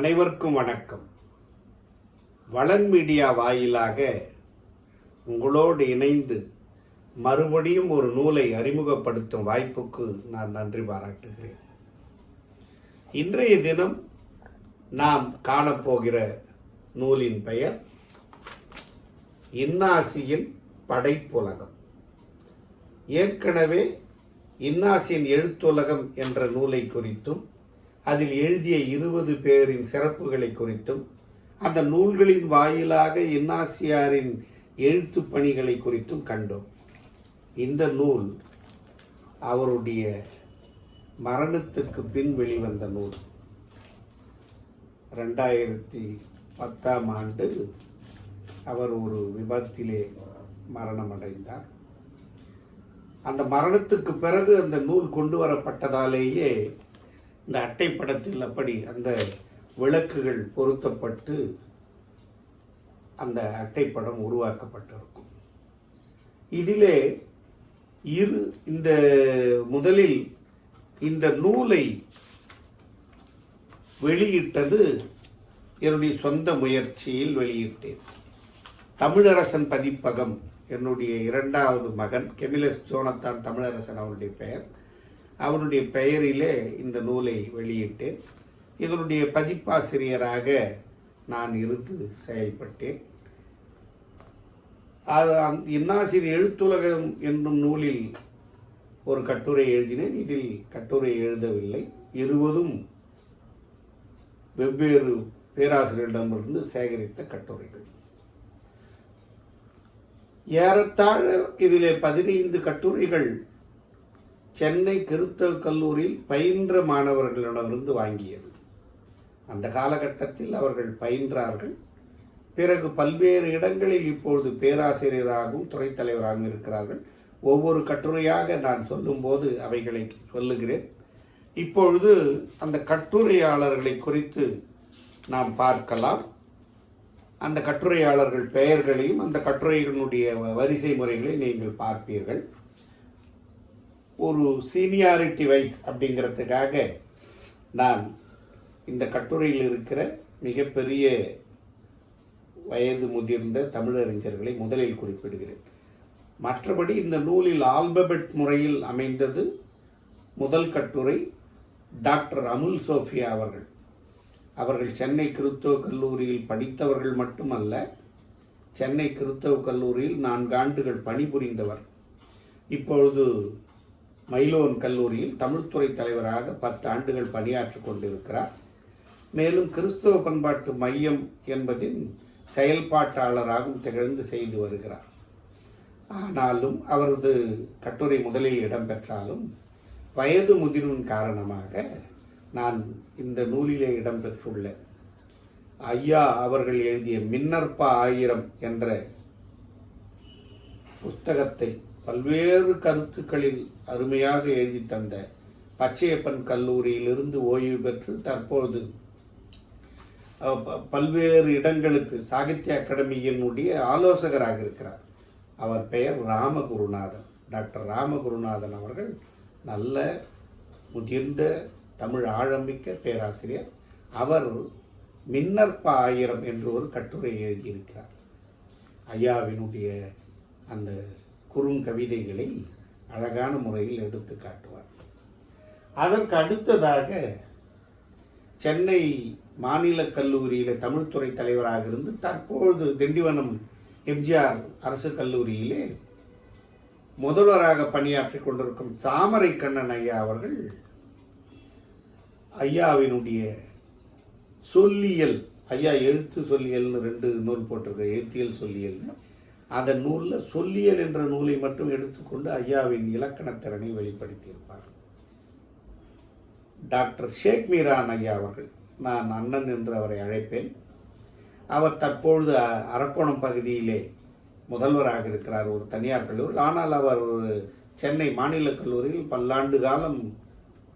அனைவருக்கும் வணக்கம். வளன் மீடியா வாயிலாக உங்களோடு இணைந்து மறுபடியும் ஒரு நூலை அறிமுகப்படுத்தும் வாய்ப்புக்கு நான் நன்றி பாராட்டுகிறேன். இன்றைய தினம் நாம் காணப்போகிற நூலின் பெயர் இன்னாசியின் படைப்புலகம். ஏற்கனவே இன்னாசியின் எழுத்துலகம் என்ற நூலை குறித்தும் அதில் எழுதிய இருபது பேரின் சிறப்புகளை குறித்தும் அந்த நூல்களின் வாயிலாக இன்னாசியாரின் எழுத்து பணிகளை குறித்தும் கண்டோம். இந்த நூல் அவருடைய மரணத்துக்கு பின் வெளிவந்த நூல். ரெண்டாயிரத்தி பத்தாம் ஆண்டு அவர் ஒரு விபத்திலே மரணமடைந்தார். அந்த மரணத்துக்கு பிறகு அந்த நூல் கொண்டு வரப்பட்டதாலேயே இந்த அட்டைப்படத்தில் அப்படி அந்த விளக்குகள் பொருத்தப்பட்டு அந்த அட்டைப்படம் உருவாக்கப்பட்டிருக்கும். இதிலே இரு இந்த முதலில் இந்த நூலை வெளியிட்டது என்னுடைய சொந்த முயற்சியில் வெளியிட்டேன். தமிழரசன் பதிப்பகம் என்னுடைய இரண்டாவது மகன் கெமிலஸ் ஜோனத்தான் தமிழரசன் அவருடைய பெயர். அவனுடைய பெயரிலே இந்த நூலை வெளியிட்டேன். இதனுடைய பதிப்பாசிரியராக நான் இருந்து செயல்பட்டேன். அது அந்த எழுத்துலகம் என்னும் நூலில் ஒரு கட்டுரை எழுதினேன். இதில் கட்டுரை எழுதவில்லை. இருவதும் வெவ்வேறு பேராசிரியரிடமிருந்து சேகரித்த கட்டுரைகள். ஏறத்தாழ இதிலே பதினைந்து கட்டுரைகள் சென்னை கிறித்தவ கல்லூரியில் பயின்ற மாணவர்களிடமிருந்து வாங்கியது. அந்த காலகட்டத்தில் அவர்கள் பயின்றார்கள். பிறகு பல்வேறு இடங்களில் இப்பொழுது பேராசிரியராகவும் துறைத் தலைவராகவும் இருக்கிறார்கள். ஒவ்வொரு கட்டுரையாக நான் சொல்லும்போது அவைகளை சொல்லுகிறேன். இப்பொழுது அந்த கட்டுரையாளர்களை குறித்து நாம் பார்க்கலாம். அந்த கட்டுரையாளர்கள் பெயர்களையும் அந்த கட்டுரைகளுடைய வரிசை முறைகளை நீங்கள் பார்ப்பீர்கள். ஒரு சீனியாரிட்டி வைஸ் அப்படிங்கிறதுக்காக நான் இந்த கட்டுரையில் இருக்கிற மிகப்பெரிய வயது முதிர்ந்த தமிழறிஞர்களை முதலில் குறிப்பிடுகிறேன். மற்றபடி இந்த நூலில் ஆல்பபெட் முறையில் அமைந்தது முதல் கட்டுரை டாக்டர் அமுல் சோஃபியா அவர்கள். அவர்கள் சென்னை கிறித்தவ கல்லூரியில் படித்தவர்கள் மட்டுமல்ல சென்னை கிறித்தவ கல்லூரியில் நான்கு ஆண்டுகள் பணிபுரிந்தவர். இப்பொழுது மைலோன் கல்லூரியில் தமிழ்துறை தலைவராக பத்து ஆண்டுகள் பணியாற்றிக் கொண்டிருக்கிறார். மேலும் கிறிஸ்துவ பண்பாட்டு மையம் என்பதின் செயல்பாட்டாளராகவும் திகழ்ந்து செய்து வருகிறார். ஆனாலும் அவரது கட்டுரை முதலில் இடம்பெற்றாலும் வயது முதிர்வின் காரணமாக நான் இந்த நூலிலே இடம்பெற்றுள்ள ஐயா அவர்கள் எழுதிய மின்னற்ப ஆயிரம் என்ற புஸ்தகத்தை பல்வேறு கருத்துக்களில் அருமையாக எழுதி தந்த பச்சையப்பன் கல்லூரியிலிருந்து ஓய்வு பெற்று தற்பொழுது பல்வேறு இடங்களுக்கு சாகித்ய அகாடமியினுடைய ஆலோசகராக இருக்கிறார். அவர் பெயர் ராமகுருநாதன். டாக்டர் ராமகுருநாதன் அவர்கள் நல்ல முதிர்ந்த தமிழ் ஆழமிக்க பேராசிரியர். அவர் மின்னற்ப ஆயிரம் என்று ஒரு கட்டுரை எழுதியிருக்கிறார். ஐயாவினுடைய அந்த குறுங்கவிதைகளை அழகான முறையில் எடுத்து காட்டுவார். அதற்கு அடுத்ததாக சென்னை மாநில கல்லூரியில் தமிழ்துறை தலைவராக இருந்து தற்பொழுது திண்டிவனம் எம்ஜிஆர் அரசு கல்லூரியிலே முதல்வராக பணியாற்றிக் கொண்டிருக்கும் தாமரை கண்ணன் ஐயா அவர்கள் ஐயாவினுடைய சொல்லியல் ஐயா எழுத்து சொல்லியல்னு ரெண்டு நூல் போட்டிருக்க எழுத்தியல் சொல்லியல்னு. அந்த நூலில் சொல்லியல் என்ற நூலை மட்டும் எடுத்துக்கொண்டு ஐயாவின் இலக்கணத்திறனை வெளிப்படுத்தியிருப்பார். டாக்டர் ஷேக் மீரான் ஐயா அவர்கள் நான் அண்ணன் என்று அவரை அழைப்பேன். அவர் தற்பொழுது அரக்கோணம் பகுதியிலே முதல்வராக இருக்கிறார் ஒரு தனியார் கல்லூரி ஆனால் அவர் ஒரு சென்னை மாநில கல்லூரியில் பல்லாண்டு காலம்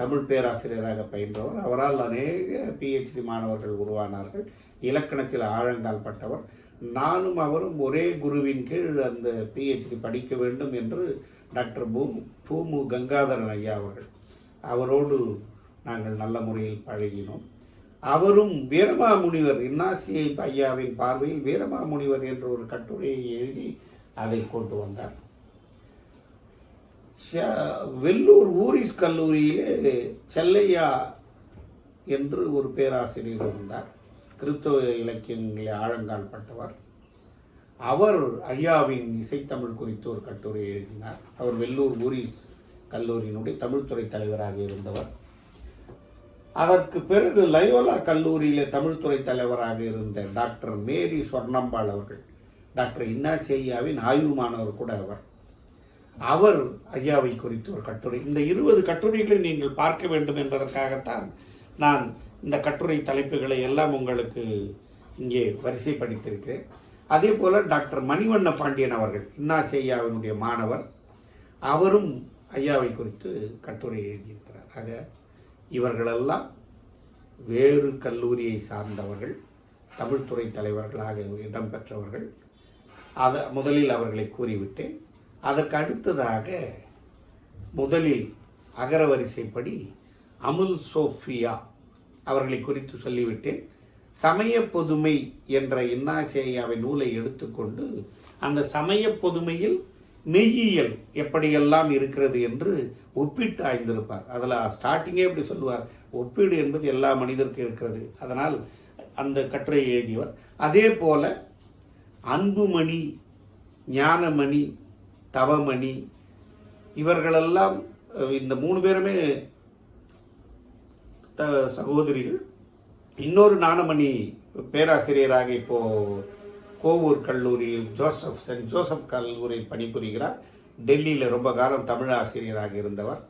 தமிழ் பேராசிரியராக பயின்றவர். அவரால் அநேக பிஹெச்டி மாணவர்கள் உருவானார்கள். இலக்கணத்தில் ஆழங்கால் பட்டவர். நானும் அவரும் ஒரே குருவின் கீழ் அந்த பிஹெச்டி படிக்க வேண்டும் என்று டாக்டர் பூ பூமு கங்காதரன் ஐயா அவர்கள். அவரோடு நாங்கள் நல்ல முறையில் பழகினோம். அவரும் வீரமாமுனிவர் இன்னாசியை ஐயாவின் பார்வையில் வீரமாமுனிவர் என்ற ஒரு கட்டுரையை எழுதி அதை கொண்டு வந்தார். ச- வெள்ளூர் ஊரிஸ் கல்லூரியிலே செல்லையா என்று ஒரு பேராசிரியர் இருந்தார். கிறித்தவ இலக்கியங்களில் ஆழங்கால் பட்டவர் அவர் ஐயாவின் இசைத்தமிழ் குறித்து ஒரு கட்டுரை எழுதினார். அவர் வெள்ளூர் ஊரிஸ் கல்லூரியினுடைய தமிழ்துறை தலைவராக இருந்தவர். அதற்கு பிறகு லயோலா கல்லூரியில் தமிழ்துறை தலைவராக இருந்த டாக்டர் மேரி சொர்ணம்பாள் அவர்கள் டாக்டர் இன்னாசி ஐயாவின் ஆய்வு மாணவர் கூட அவர். அவர் ஐயாவை குறித்து ஒரு கட்டுரை. இந்த இருபது கட்டுரைகளை நீங்கள் பார்க்க வேண்டும் என்பதற்காகத்தான் நான் இந்த கட்டுரை தலைப்புகளை எல்லாம் உங்களுக்கு இங்கே வரிசைப்படுத்தியிருக்கிறேன். அதே போல் டாக்டர் மணிவண்ண பாண்டியன் அவர்கள் இன்னாசேயாவினுடைய மாணவர் அவரும் ஐயாவை குறித்து கட்டுரை எழுதியிருக்கிறார். ஆக இவர்களெல்லாம் வேறு கல்லூரியை சார்ந்தவர்கள் தமிழ்துறை தலைவர்களாக இடம்பெற்றவர்கள். அதை முதலில் அவர்களை கூறிவிட்டேன். அதற்கு அடுத்ததாக முதலில் அகரவரிசைப்படி அமுல் சோஃபியா அவர்களை குறித்து சொல்லிவிட்டேன். சமய பொதுமை என்ற இன்னாசேயாவின் நூலை எடுத்துக்கொண்டு அந்த சமய பொதுமையில் மெய்யியல் எப்படியெல்லாம் இருக்கிறது என்று ஒப்பிட்டு ஆய்ந்திருப்பார். அதில் ஸ்டார்டிங்கே இப்படி சொல்லுவார். ஒப்பீடு என்பது எல்லா மனிதருக்கும் இருக்கிறது. அதனால் அந்த கட்டுரையை எழுதியவர். அதே போல அன்புமணி ஞானமணி தவமணி இவர்களெல்லாம் இந்த மூணு பேருமே த சகோதரிகள் இன்னொரு நாணமணி பேராசிரியராக இப்போது கோவூர் கல்லூரியில் ஜோசப் சென்ட் ஜோசப் கல்லூரியில் பணிபுரிகிறார். டெல்லியில் ரொம்ப காலம் தமிழ் ஆசிரியராக இருந்தவர்.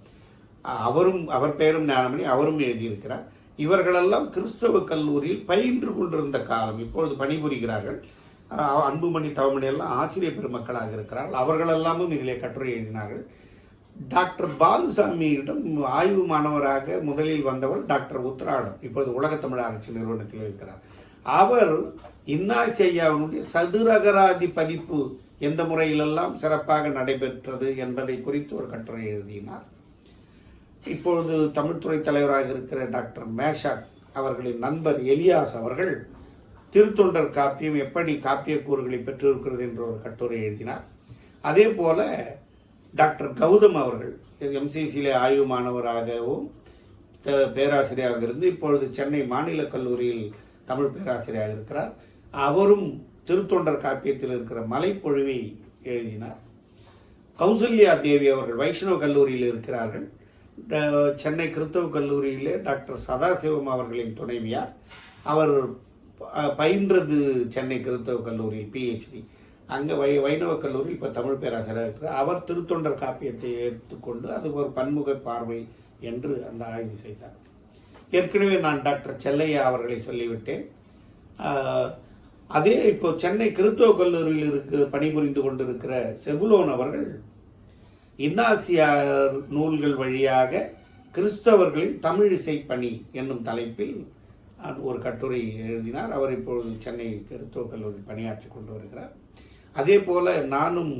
அவரும் அவர் பெயரும் ஞானமணி அவரும் எழுதியிருக்கிறார். இவர்களெல்லாம் கிறிஸ்தவ கல்லூரியில் பயின்று கொண்டிருந்த காலம். இப்பொழுது பணிபுரிகிறார்கள். அன்புமணி தவமணி எல்லாம் ஆசிரியர் பெருமக்களாக இருக்கிறார்கள். அவர்களெல்லாமும் இதிலே கட்டுரை எழுதினார்கள். டாக்டர் பாலுசாமியிடம் ஆய்வு மாணவராக முதலில் வந்தவர் டாக்டர் உத்ராடம். இப்பொழுது உலகத்தமிழ் ஆராய்ச்சி நிறுவனத்தில் இருக்கிறார். அவர் இன்னாசியாவினுடைய சதுரகராதி பதிப்பு எந்த முறையிலெல்லாம் சிறப்பாக நடைபெற்றது என்பதை குறித்து ஒரு கட்டுரை எழுதினார். இப்பொழுது தமிழ்துறை தலைவராக இருக்கிற டாக்டர் மேஷாக் அவர்களின் நண்பர் எலியாஸ் அவர்கள் திருத்தொண்டர் காப்பியம் எப்படி காப்பிய கூறுகளை பெற்றிருக்கிறது என்ற ஒரு கட்டுரை எழுதினார். அதே போல டாக்டர் கௌதம் அவர்கள் எம்சிசியிலே ஆய்வு மாணவராகவும் பேராசிரியராக இருந்து இப்பொழுது சென்னை மாநில கல்லூரியில் தமிழ் பேராசிரியராக இருக்கிறார். அவரும் திருத்தொண்டர் காப்பியத்தில் இருக்கிற மலைப்பொழிவை எழுதினார். கௌசல்யா தேவி அவர்கள் வைஷ்ணவ கல்லூரியில் இருக்கிறார்கள். சென்னை கிறிஸ்தவ கல்லூரியிலே டாக்டர் சதாசிவம் அவர்களின் துணைவியார். அவர் பயின்றது சென்னை கிறிஸ்தவ கல்லூரியில் பிஹெச்டி அங்கே வை வைணவ கல்லூரி இப்போ தமிழ் பேராசிரியர் இருக்கிறார். அவர் திருத்தொண்டர் காப்பியத்தை எடுத்துக்கொண்டு அது ஒரு பன்முக பார்வை என்று அந்த ஆய்வு செய்தார். ஏற்கனவே நான் டாக்டர் செல்லையா அவர்களை சொல்லிவிட்டேன். அதே இப்போ சென்னை கிறித்துவ கல்லூரியில் இருக்கு பணிபுரிந்து கொண்டிருக்கிற செபுலோன் அவர்கள் இன்னாசியார் நூல்கள் வழியாக கிறிஸ்தவர்களின் தமிழ் இசை பணி என்னும் தலைப்பில் அது ஒரு கட்டுரை எழுதினார். அவர் இப்பொழுது சென்னை கிறித்துவ கல்லூரியில் பணியாற்றி கொண்டு வருகிறார். அதே போல நானும்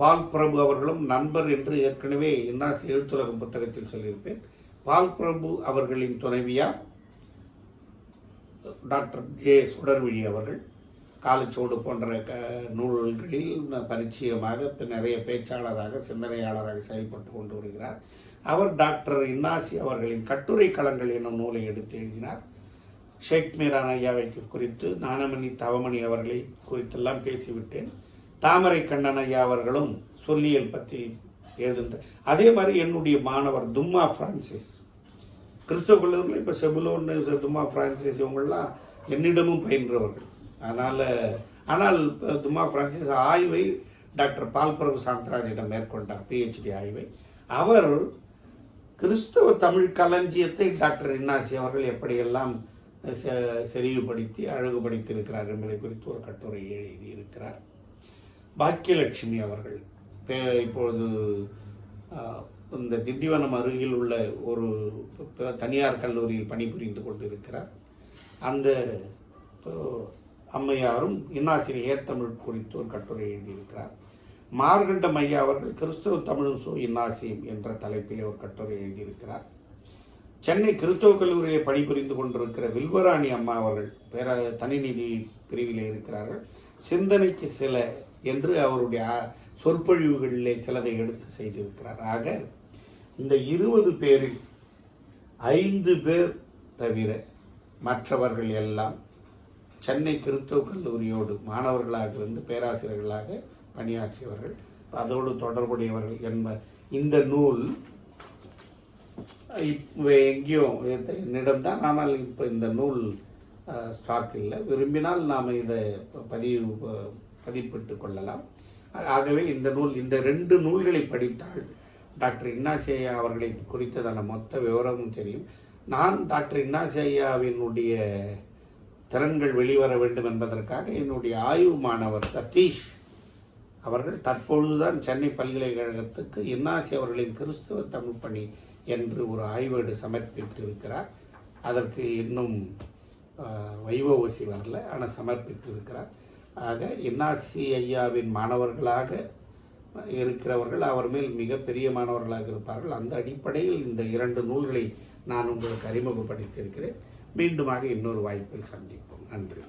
பால் பிரபு அவர்களும் நண்பர் என்று ஏற்கனவே இன்னாசி எழுத்துலகம் புத்தகத்தில் சொல்லியிருப்பேன். பால் பிரபு அவர்களின் துணைவியார் டாக்டர் ஜே சுடர்விழி அவர்கள். காலச்சோடு போன்ற க நூல்களில் பரிச்சயமாக நிறைய பேச்சாளராக சிந்தனையாளராக செயல்பட்டு கொண்டு வருகிறார். அவர் டாக்டர் இன்னாசி அவர்களின் கட்டுரை களங்கள் என்னும் நூலை எடுத்து எழுதினார். ஷேக் மீரான் ஐயாவை குறித்து நாணமணி தவமணி அவர்களை குறித்தெல்லாம் பேசிவிட்டேன். தாமரை கண்ணன் ஐயா அவர்களும் சொல்லியல் பற்றி எழுதுந்த அதே மாதிரி என்னுடைய மாணவர் தும்மா பிரான்சிஸ். கிறிஸ்தவ கல்லூரியில் இப்போ செபுலோன்னு தும்மா பிரான்சிஸ் இவங்கள்லாம் என்னிடமும் பயின்றவர்கள். அதனால் ஆனால் இப்போ தும்மா பிரான்சிஸ் ஆய்வை டாக்டர் பால் பிரபு சாந்தராஜிடம் மேற்கொண்டார் பிஹெச்டி ஆய்வை. அவர் கிறிஸ்தவ தமிழ் களஞ்சியத்தை டாக்டர் இன்னாசி அவர்கள் எப்படியெல்லாம் செறிவுபடுத்தி அழகுபடுத்தியிருக்கிறார் என்பதை குறித்து ஒரு கட்டுரை எழுதியிருக்கிறார். பாக்கியலட்சுமி அவர்கள் பே- இப்பொழுது இந்த திண்டிவனம் அருகில் உள்ள ஒரு தனியார் கல்லூரியில் பணிபுரிந்து கொண்டிருக்கிறார். அந்த அம்மையாரும் இன்னாசிரியர் தமிழ் குறித்து ஒரு கட்டுரை எழுதியிருக்கிறார். மார்கண்டம் ஐயா அவர்கள் கிறிஸ்துவ தமிழும் சோ இன்னாசியம் என்ற தலைப்பிலே ஒரு கட்டுரை எழுதியிருக்கிறார். சென்னை கிறிஸ்தவ கல்லூரியை பணிபுரிந்து கொண்டிருக்கிற வில்வராணி அம்மா அவர்கள் பேர தனிநிதி பிரிவிலே இருக்கிறார்கள். சிந்தனைக்கு சில என்று அவருடைய சொற்பொழிவுகளிலே சிலதை எடுத்து செய்திருக்கிறார். ஆக இந்த இருபது பேரில் ஐந்து பேர் தவிர மற்றவர்கள் எல்லாம் சென்னை கிறிஸ்தவ கல்லூரியோடு மாணவர்களாக இருந்து பேராசிரியர்களாக பணியாற்றியவர்கள். அதோடு தொடர்புடையவர்கள் என்ப இந்த நூல் இப்போ எங்கேயோ என்னிடம் தான் ஆனால் இப்போ இந்த நூல் ஸ்டாக் இல்லை. விரும்பினால் நாம் இதை பதிவு பதிப்பிட்டு கொள்ளலாம். ஆகவே இந்த நூல் இந்த ரெண்டு நூல்களை படித்தால் டாக்டர் இன்னாசேயா அவர்களை குறித்ததான மொத்த விவரமும் தெரியும். நான் டாக்டர் இன்னாசேயாவினுடைய திறன்கள் வெளிவர வேண்டும் என்பதற்காக என்னுடைய ஆய்வு மாணவர் சதீஷ் அவர்கள் தற்பொழுதுதான் சென்னை பல்கலைக்கழகத்துக்கு இன்னாசி அவர்களின் கிறிஸ்துவ தமிழ் பணி என்று ஒரு ஆய்வேடு சமர்ப்பித்து இருக்கிறார் அதற்கு இன்னும் வைபவசி வரல ஆனால் சமர்ப்பித்து இருக்கிறார் ஆக என்ஆர்சி ஐயாவின் மாணவர்களாக இருக்கிறவர்கள் அவர் மேல் மிகப்பெரிய மாணவர்களாக இருப்பார்கள். அந்த அடிப்படையில் இந்த இரண்டு நூல்களை நான் உங்களுக்கு அறிமுகப்படுத்தியிருக்கிறேன். மீண்டுமாக இன்னொரு வாய்ப்பில் சந்திப்போம். நன்றி.